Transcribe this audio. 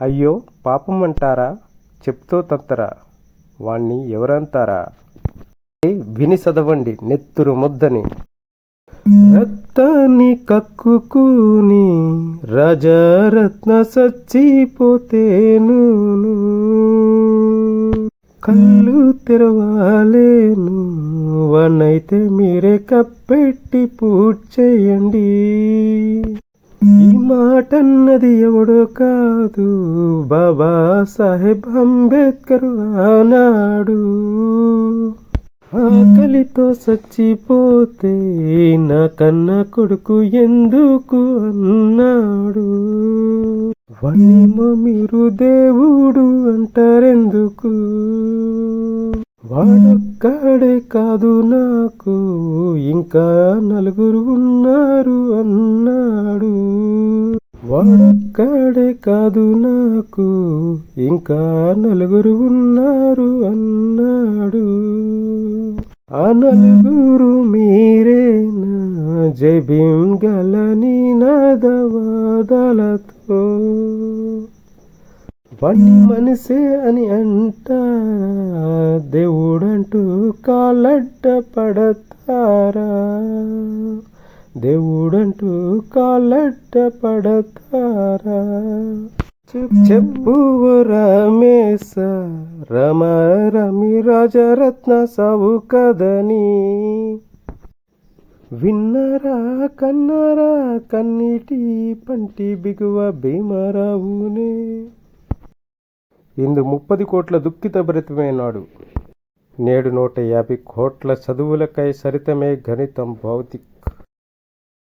అయ్యో పాపం అంటారా చెప్తో తంతరా. వాణ్ణి ఎవరంతారా? విని చదవండి నెత్తురు ముద్దని. రక్తాన్ని కక్కుకుని రజరత్న సచ్చిపోతేను కళ్ళు తెరవాలేను వనైతే మీరే కప్పెట్టి పూడ్ చేయండి ఈ మాట అన్నది ఎవడో కాదు. బాబా సాహెబ్ అంబేద్కర్ ఆనాడు. ఆకలితో చచ్చిపోతే నా కన్న కొడుకు ఎందుకు అన్నాడు. వన్నేమో మీరు దేవుడు అంటారెందుకు? వాడు వాడొక్కడే కాదు నాకు. ఇంకా నలుగురు ఉన్నారు అన్నాడు. వాడొక్కడే కాదు నాకు. ఇంకా నలుగురు ఉన్నారు అన్నాడు. ఆ నలుగురు మీరేనా? జై భీమ్ గలని నాదవాదాలతో వాణ్ణి మనసే అని అంట దేవుడంటూ కాలడ్డ పడతారా? దేవుడంటూ కాలడ్డ పడతారా? చెప్పు రమేశ రమ రమి రాజరత్న సావు కదని? విన్నరా కన్నరా కన్నీటి పంటి బిగువ భీమరావునే? ఇందు ముప్పది కోట్ల దుఃఖిత భరితమైనాడు నేడు నూట యాభై కోట్ల చదువులకై సరితమే గణితం భౌతిక